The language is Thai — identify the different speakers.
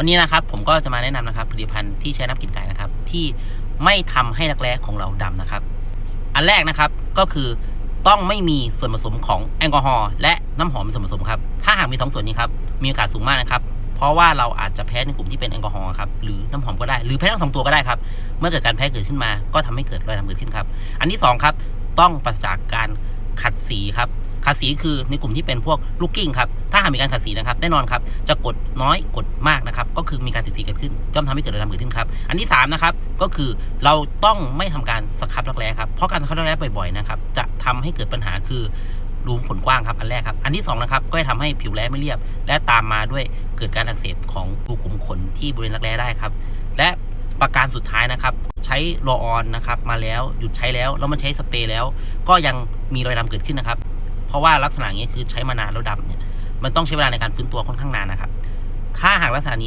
Speaker 1: วันนี้นะครับผมก็จะมาแนะนำนะครับผลิตภัณฑ์ที่ใช้น้ำกลิ่นไก่นะครับ ที่ไม่ทำให้รักแร้ของเราดำนะครับ อันแรกนะครับก็คือต้องไม่มีส่วนผสมของแอลกอฮอล์และน้ำหอมเป็นส่วนผสมครับ ถ้าหากมีสองส่วนนี้ครับมีโอกาสสูงมากนะครับ เพราะว่าเราอาจจะแพ้ในกลุ่มที่เป็นแอลกอฮอล์ครับหรือน้ำหอมก็ได้หรือแพ้ทั้งสองตัวก็ได้ครับเมื่อเกิดการแพ้เกิดขึ้นมาก็ทำให้เกิดรอยดำเกิดขึ้นครับ อันที่สองครับต้องปราศจากการขัดสีครับขัดสีคือในกลุ่มที่เป็นพวกลูกกิ้งครับ ถ้าหากมีการขัดสีนะครับแน่นอนครับจะกดน้อยกดมากนะครับก็คือมีการติดสีเกิดขึ้นย่อมทำให้เกิดรอยดำเกิดขึ้นครับอันที่สามนะครับก็คือเราต้องไม่ทำการสครับรักแร้ครับเพราะการสครับรักแร้บ่อยๆนะครับจะทำให้เกิดปัญหาคือรูมขนกว้างครับอันแรกครับ อันที่สองนะครับก็จะทำให้ผิวแร้ไม่เรียบ และตามมาด้วยเกิดการอักเสบของรูขุมขนที่บริเวณรักแร้ได้ครับ และประการสุดท้ายนะครับ ใช้โรลออนนะครับมาแล้วหยุดใช้แล้วแล้วมันใช้สเปรย์แล้ว ก็ยังมีรอยดำเกิดขึ้นนะครับ เพราะว่าลักษณะอย่างนี้คือใช้มานานแล้วดำเนี่ย มันต้องใช้เวลาในการฟื้นตัวค่อนข้างนานนะครับ ถ้าหากลักษณะนี้